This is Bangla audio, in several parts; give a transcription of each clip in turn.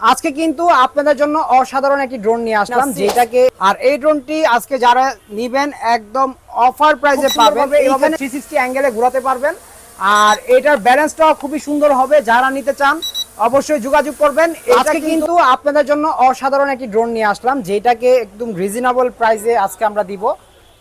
আজকে কিন্তু আপনাদের জন্য অসাধারণ একটি ড্রোন নিয়ে আসলাম যেটাকে আর এই ড্রোনটি আজকে যারা নিবেন একদম অফার প্রাইসে পাবেন। সিক্সটি অ্যাঙ্গেলে ঘোরাতে পারবেন। আর এটার ব্যালেন্সটাও খুবই সুন্দর হবে যারা নিতে চান অবশ্যই যোগাযোগ করবেন। আজকে কিন্তু আপনাদের জন্য অসাধারণ একটি ড্রোন নিয়ে আসলাম যেটাকে একদম রিজনেবল প্রাইসে আজকে আমরা দিব।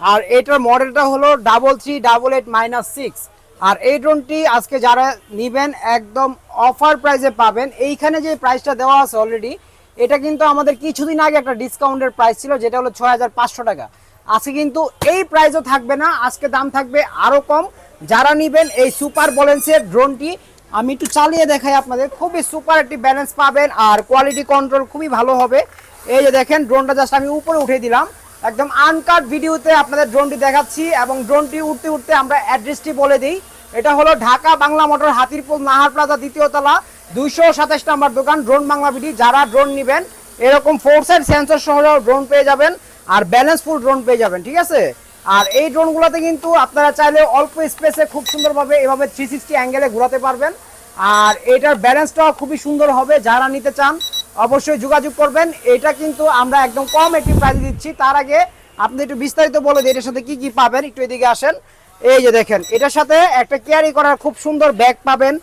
আর এটার মডেলটা হলো double three double eight minus six আর এই ড্রোনটি আজকে যারা নিবেন একদম অফার প্রাইসে পাবেন। এইখানে যে প্রাইসটা দেওয়া আছে অলরেডি এটা কিন্তু আমাদের কিছুদিন আগে একটা ডিসকাউন্টের প্রাইস ছিল, যেটা হলো ছয় হাজার পাঁচশো টাকা। আজকে কিন্তু এই প্রাইসও থাকবে না, আজকে দাম থাকবে আরও কম। যারা নিবেন এই সুপার বলেন্সের ড্রোনটি, আমি একটু চালিয়ে দেখাই আপনাদের, খুবই সুপার একটি ব্যালেন্স পাবেন আর কোয়ালিটি কন্ট্রোল খুবই ভালো হবে। এই যে দেখেন, ড্রোনটা জাস্ট আমি উপরে উঠে দিলাম। একদম আনকাট ভিডিওতে আপনাদের ড্রোনটি দেখাচ্ছি এবং ড্রোনটি উঠতে উঠতে আমরা অ্যাড্রেসটি বলে দিই। এটা হলো ঢাকা বাংলা মোটর হাতিরপুল নাহার প্লাজা দ্বিতীয় তলা, দুইশো সাতাশ নাম্বার দোকান ড্রোন বাংলা বিডি। যারা ড্রোন নেবেন, এরকম ফোর সাইড সেন্সর সহ ড্রোন পেয়ে যাবেন আর ব্যালেন্স ফুল ড্রোন পেয়ে যাবেন, ঠিক আছে? আর এই ড্রোনগুলোতে কিন্তু আপনারা চাইলে অল্প স্পেসে খুব সুন্দরভাবে এভাবে থ্রি সিক্সটি অ্যাঙ্গেলে ঘোরাতে পারবেন। আর এটার ব্যালেন্সটাও খুবই সুন্দর হবে, যারা নিতে চান অবশ্যই যোগাযোগ করবেন। এটা কিন্তু আমরা একদম কম একটি প্রাইজ দিচ্ছি। তার আগে আপনি একটু বিস্তারিত বলে দিই, এটার সাথে কী কী পাবেন, একটু এদিকে আসেন। এই যে দেখেন, এটার সাথে একটা ক্যারি করার খুব সুন্দর ব্যাগ পাবেন।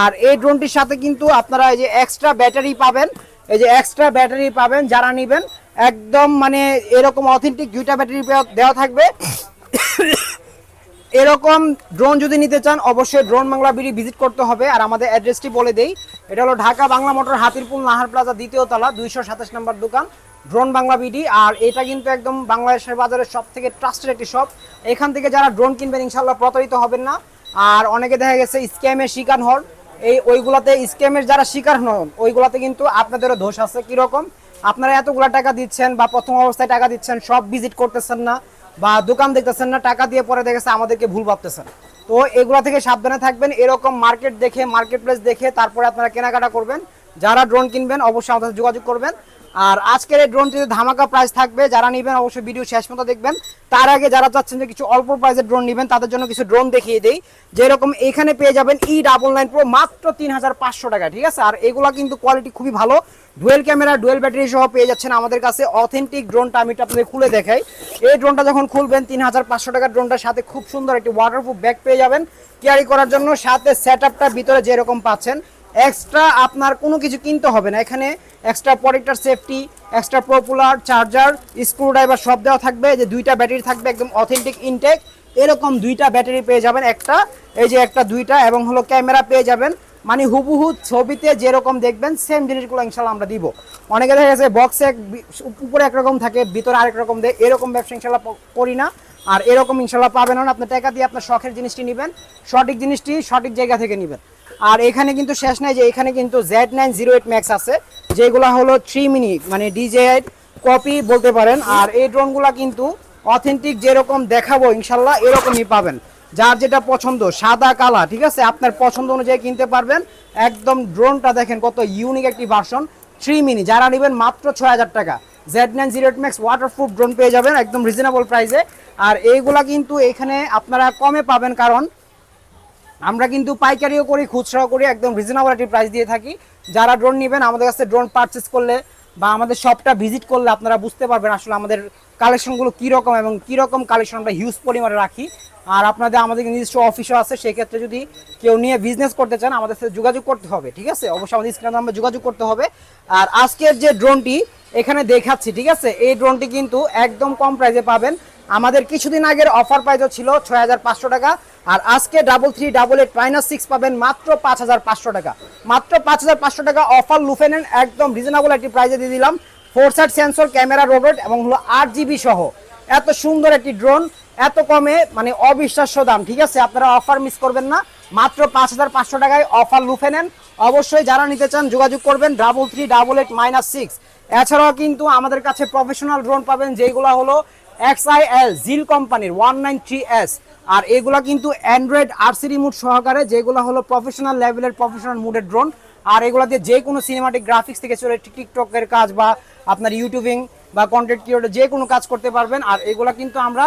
আর এই ড্রোনটির সাথে কিন্তু আপনারা এই যে এক্সট্রা ব্যাটারি পাবেন। এই যে এক্সট্রা ব্যাটারি পাবেন যারা নেবেন। একদম মানে এরকম অথেন্টিক দুইটা ব্যাটারি দেওয়া থাকবে। এরকম ড্রোন যদি নিতে চান, অবশ্যই ড্রোন বাংলা বিডি ভিজিট করতে হবে। আর আমাদের অ্যাড্রেসটি বলে দেই। এটা হলো ঢাকা বাংলা মোটর হাতিরপুল নাহার প্লাজা দ্বিতীয় তলা, দুইশো সাতাশ নম্বর দোকান। ড্রোন বাংলা বিডি আর এটা কিন্তু একদম বাংলাদেশের বাজারের সব থেকে ট্রাস্টেড একটি শপ এখান থেকে যারা ড্রোন কিনবেন ইনশাল্লাহ প্রতারিত হবেন না। আর অনেকে দেখা গেছে স্ক্যামের শিকার হন। এই ওইগুলাতে স্ক্যামের যারা শিকার হন, ওইগুলাতে কিন্তু আপনাদেরও দোষ আছে। কীরকম আপনারা এতগুলা টাকা দিচ্ছেন বা প্রথম অবস্থায় টাকা দিচ্ছেন, সব ভিজিট করতেছেন না বা দোকান দেখতেছেন না, টাকা দিয়ে পরে দেখেছে আমাদেরকে ভুল ভাবতেছেন। তো এগুলা থেকে সাবধানে থাকবেন। এরকম মার্কেট দেখে মার্কেট প্লেস দেখে তারপরে আপনারা কেনাকাটা করবেন। যারা ড্রোন কিনবেন, অবশ্যই আমাদের যোগাযোগ করবেন। আর আজকের এই ড্রোনটিতে ধামাকা প্রাইস থাকবে, যারা নেবেন অবশ্যই ভিডিও শেষ মতো দেখবেন। তার আগে যারা চাচ্ছেন যে কিছু অল্প প্রাইসের ড্রোন নেবেন, তাদের জন্য কিছু ড্রোন দেখিয়ে দেই। যেরকম এখানে পেয়ে যাবেন ই ডাবল নাইন প্রো মাত্র তিন হাজার পাঁচশো টাকা, ঠিক আছে? আর এগুলা কিন্তু কোয়ালিটি খুবই ভালো। ডুয়েল ক্যামেরা ডুয়েল ব্যাটারি সহ পেয়ে যাচ্ছেন আমাদের কাছে অথেন্টিক ড্রোনটা আমি আপনাদের খুলে দেখাই। এই ড্রোনটা যখন খুলবেন, তিন হাজার পাঁচশো টাকার ড্রোনটার সাথে খুব সুন্দর একটি ওয়াটারপ্রুফ ব্যাগ পেয়ে যাবেন। ক্যারি করার জন্য সাথে সেট ভিতরে যেরকম পাচ্ছেন এক্সট্রা আপনার কোনো কিছু কিনতে হবে না। এখানে extra protector safety extra popular charger screw driver সব দেওয়া থাকবে। যে দুইটা ব্যাটারি থাকবে, একদম অথেন্টিক ইনটেক এরকম দুইটা ব্যাটারি পেয়ে যাবেন একটা। এই যে একটা, দুইটা এবং হলো ক্যামেরা পেয়ে যাবেন। মানে হুবহু ছবিতে যেরকম দেখবেন সেম জিনিসগুলো ইনশাল্লাহ আমরা দিব। অনেকে দেখা গেছে বক্সে উপরে একরকম থাকে, ভিতরে আরেক রকম দেয়। এরকম ব্যবসা ইনশাল্লাহ করি না। আর এরকম ইনশাল্লাহ পাবেন না। আপনার টাকা দিয়ে আপনার শখের জিনিসটি নেবেন। সঠিক জিনিসটি সঠিক জায়গা থেকে নেবেন। আর এখানে কিন্তু শেষ নাই যে এখানে কিন্তু Z nine zero eight max আছে, যেগুলো হলো থ্রি মিনিট মানে ডিজে কপি বলতে পারেন। আর এই ড্রোনগুলো কিন্তু অথেন্টিক যেরকম দেখাবো ইনশাল্লাহ, এরকমই পাবেন। যার যেটা পছন্দ, সাদা কালা ঠিক আছে? আপনার পছন্দ অনুযায়ী কিনতে পারবেন। একদম ড্রোনটা দেখেন কত ইউনিক একটি ভার্সন থ্রি মিনি যারা নেবেন মাত্র ছয় হাজার টাকা। Z nine zero eight max waterproof drone পেয়ে যাবেন একদম রিজনেবল প্রাইসে আর এইগুলা কিন্তু এখানে আপনারা কমে পাবেন, কারণ আমরা কিন্তু পাইকারিও করি, খুচরাও করি, একদম রিজনেবল একটি প্রাইস দিয়ে থাকি। যারা ড্রোন নেবেন, আমাদের কাছে ড্রোন পারচেস করলে বা আমাদের শপটা ভিজিট করলে আপনারা বুঝতে পারবেন আসলে আমাদের কালেকশনগুলো কীরকম এবং কীরকম কালেকশন আমরা হিউজ পরিমাণে রাখি। আর আপনাদের, আমাদের নিজস্ব অফিসও আছে, সেক্ষেত্রে যদি কেউ নিয়ে বিজনেস করতে চান, আমাদের সাথে যোগাযোগ করতে হবে, ঠিক আছে? অবশ্যই আমাদের স্ক্রিনে নাম্বার যোগাযোগ করতে হবে। আর আজকের যে ড্রোনটি এখানে দেখাচ্ছি, ঠিক আছে? এই ড্রোনটি কিন্তু একদম কম প্রাইসে পাবেন। আমাদের কিছুদিন আগের অফার প্রাইসও ছিল ছয় হাজার পাঁচশো টাকা, আর আজকে double three double eight minus six পাবেন মাত্র পাঁচ হাজার পাঁচশো টাকা। মাত্র পাঁচ হাজার পাঁচশো টাকা অফার লুফেনেন একদম রিজনেবল একটি প্রাইজে দিয়ে দিলাম। Four side sensor camera robot এবং হলো আট জিবি সহ। এত সুন্দর একটি ড্রোন এত কমে মানে অবিশ্বাস্য দাম, ঠিক আছে? আপনারা অফার মিস করবেন না। মাত্র পাঁচ হাজার পাঁচশো টাকায় অফার লুফে নেন। অবশ্যই যারা নিতে চান যোগাযোগ করবেন double three double eight minus six এছাড়াও কিন্তু আমাদের কাছে প্রফেশনাল ড্রোন পাবেন যেগুলো হলো এক্সআইএল জিল কোম্পানির ওয়ান নাইন থ্রি এস আর এগুলা কিন্তু অ্যান্ড্রয়েড আরসি রিমোট সহকারে, যেগুলো হলো প্রফেশনাল লেভেলের প্রফেশনাল মুডের ড্রোন আর এগুলাতে যে কোনো সিনেমাটিক গ্রাফিক্স থেকে চলে টিকটকের কাজ বা আপনার ইউটিউবিং বা কন্টেন্ট ক্রিয়েটর যে কোনো কাজ করতে পারবেন। আর এগুলা কিন্তু আমরা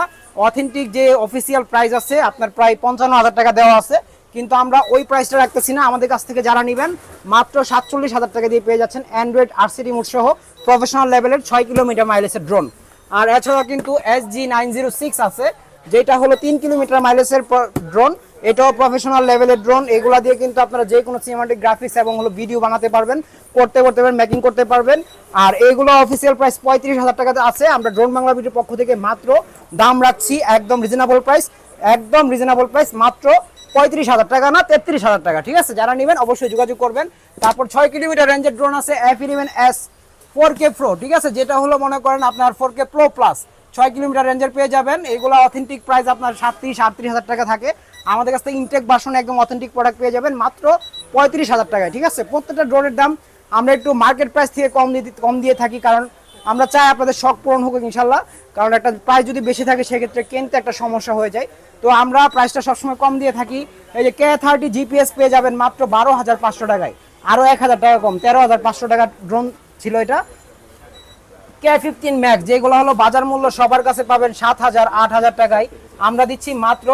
অথেন্টিক যে অফিসিয়াল প্রাইস আছে, আপনার প্রায় পঞ্চান্ন হাজার টাকা দেওয়া আছে। কিন্তু আমরা ওই প্রাইসটা রাখতেছি না। আমাদের কাছ থেকে যারা নেবেন, মাত্র সাতচল্লিশ হাজার টাকা দিয়ে পেয়ে যাচ্ছেন অ্যান্ড্রয়েড আরসি রিমোট সহ প্রফেশনাল লেভেলের ছয় কিলোমিটার মাইলেজের ড্রোন আর এছাড়াও কিন্তু S G nine zero six আছে, যেটা হলো তিন কিলোমিটার মাইলেজের ড্রোন এটাও প্রফেশনাল লেভেলের ড্রোন এগুলা দিয়ে কিন্তু আপনারা যে কোনো সিনেমাটিক গ্রাফিক্স এবং হলো ভিডিও বানাতে পারবেন, করতে করতে পারবেন মেকিং করতে পারবেন। আর এইগুলো অফিসিয়াল প্রাইস পঁয়ত্রিশ হাজার টাকাতে আছে। আমরা ড্রোন বাংলা ভিডিওর পক্ষ থেকে মাত্র দাম রাখছি একদম রিজনেবল প্রাইস একদম রিজনেবল প্রাইস মাত্র পঁয়ত্রিশ হাজার টাকা না তেত্রিশ হাজার টাকা, ঠিক আছে? যারা নেবেন অবশ্যই যোগাযোগ করবেন। তারপর ছয় কিলোমিটার রেঞ্জের ড্রোন আছে F eleven S four K pro ঠিক আছে? যেটা হলো, মনে করেন আপনার ফোর কে প্রো প্লাস ছয় কিলোমিটার রেঞ্জের পেয়ে যাবেন। এগুলো অথেন্টিক প্রাইস আপনার সাতত্রিশ, আটত্রিশ হাজার টাকা থাকে। আমাদের কাছ থেকে ইনটেক ভার্সন একদম অথেন্টিক প্রোডাক্ট পেয়ে যাবেন, মাত্র পঁয়ত্রিশ হাজার টাকায়, ঠিক আছে? প্রত্যেকটা ড্রোনের দাম আমরা একটু মার্কেট প্রাইস থেকে কম দিয়ে কম দিয়ে থাকি, কারণ আমরা চাই আপনাদের শখ পূরণ হোক ইনশাল্লাহ কারণ একটা প্রাইস যদি বেশি থাকে, সেক্ষেত্রে কিনতে একটা সমস্যা হয়ে যায়। তো আমরা প্রাইসটা সবসময় কম দিয়ে থাকি। এই যে কে থার্টি জিপিএস পেয়ে যাবেন মাত্র বারো হাজার পাঁচশো টাকায়। আরও এক হাজার টাকা কম, তেরো হাজার পাঁচশো টাকা ড্রোন ছিল এটা? কে ফিফটিন ম্যাক্স যেগুলো হলো বাজার মূল্য সবার কাছে পাবেন সাত হাজার, আট হাজার টাকায়। আমরা দিচ্ছি মাত্র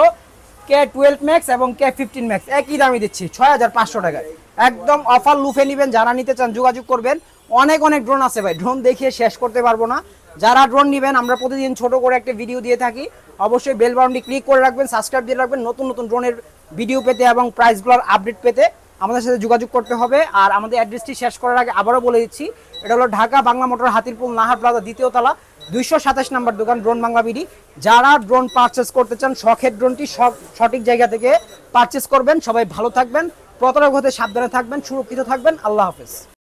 কে টুয়েলভ ম্যাক্স এবং কে ফিফটিন ম্যাক্স একই দামই দিচ্ছি, ছয় হাজার পাঁচশো টাকায়। একদম অফার লুফে নেবেন, যারা নিতে চান যোগাযোগ করবেন। অনেক অনেক ড্রোন আছে ভাই ড্রোন দেখিয়ে শেষ করতে পারব না। যারা ড্রোন নেবেন, আমরা প্রতিদিন ছোট করে একটা ভিডিও দিয়ে থাকি। অবশ্যই বেল বাউন্ডি ক্লিক করে রাখবেন সাবস্ক্রাইব দিয়ে রাখবেন, নতুন নতুন ড্রোনের ভিডিও পেতে এবং প্রাইসগুলোর আপডেট পেতে। আমাদের সাথে যোগাযোগ করতে হবে। আর আমাদের অ্যাড্রেসটি শেষ করার আগে আবারও বলে দিচ্ছি এটা হলো ঢাকা বাংলা মোটর হাতিরপুল নাহার প্লাজা দ্বিতীয় তলা, দুইশো সাতাশ নম্বর দোকান ড্রোন বাংলা বিডি। যারা ড্রোন পারচেস করতে চান, শখের ড্রোনটি সঠিক জায়গা থেকে পারচেস করবেন। সবাই ভালো থাকবেন, প্রতারক হতে সাবধানে থাকবেন, সুরক্ষিত থাকবেন। আল্লাহ হাফেজ।